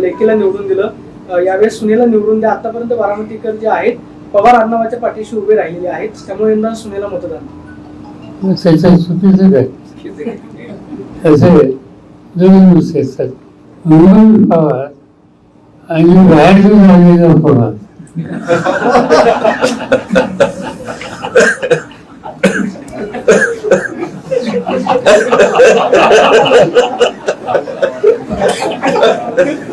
विखेला निवडून दिलं. यावेळेस सुनेला निवडून द्या. आतापर्यंत बारामतीकर जे आहेत पवार आडनावाच्या पाठीशी उभे राहिलेले आहेत. त्यामुळे यंदा सुनेला मतदान. मग त्याच्यात चुकीचं काय असे दोन विषय असतात म्हणून पवार आणि बाहेरून आलेला पवार. आण-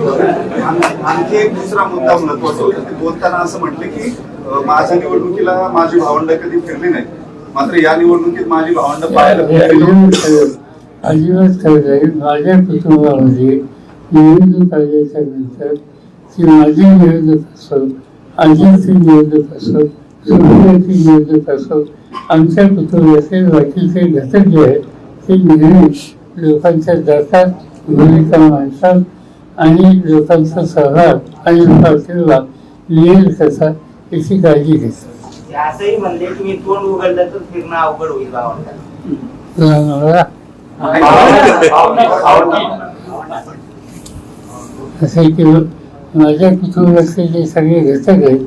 आणखी एक दुसरा मुद्दा महत्त्वाचा होता. ते बोलताना असं म्हटले की माझ्या निवडणुकीला माझी भावंड कधी फिरली नाही मात्र या निवडणुकीत माझी भावंड पाहायला. अजिबात खरं नाही माझ्या कुटुंबामध्ये निवडणूक आल्याच्यानंतर ती माझी निवडणूक असो आजीची निवडणूक असो असो आमच्या कुटुंबातील बाकीचे घटक जे आहेत ते नेहमी लोकांच्या जातात भूमिका मांडतात आणि लोकांचा सहभाग आणि लोकांचे लाभ मिळेल कसा याची काळजी घेतात असंही म्हणले तोंड उघडलं तर फिरणं अवघड होईल असं की माझ्या कुटुंबातले जे सगळे घटक आहेत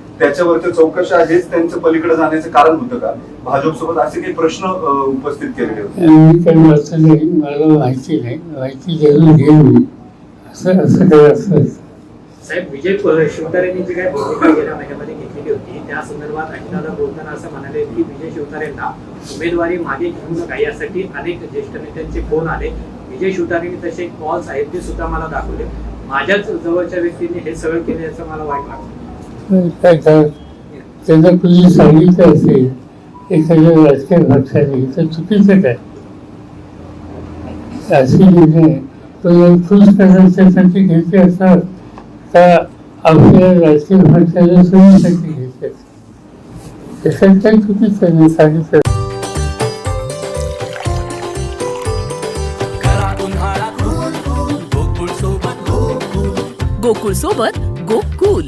त्याच्यावरच्या चौकशा हेच त्यांचं पलीकडे जाण्याचं कारण होतं का? भाजप सोबत असे काही प्रश्न उपस्थित केलेले होते. मी काही वाचलं नाही मला माहिती नाही. माहिती जरूर घेईन मी. असं असं काही असं साहेब विजय प- शिवतारेंनी जी काही भूमिका गेल्या महिन्यामध्ये घेतलेली होती त्या संदर्भात अजितदादा बोलताना असं म्हणाले की विजय शिवतारेंना उमेदवारी मागे घेऊ नका यासाठी अनेक ज्येष्ठ नेत्यांचे फोन आले. विजय शिवतारेंनी तसे कॉल्स आहेत ते सुद्धा मला दाखवले. माझ्याच जवळच्या व्यक्तींनी हे सगळं केलं याचं मला वाईट वाटतं. काय काय त्यांना कुणी सांगितलं असेल एखाद्या राजकीय पक्षाने. तर चुकीचं काय? अशी निर्णय तो खुश करण्यासाठी घेतले असतात का आपल्या राजकीय पक्षाला सोयीसाठी घेतले चुकीचं नाही सांगितलं. गोकुळ सोबत गोकुल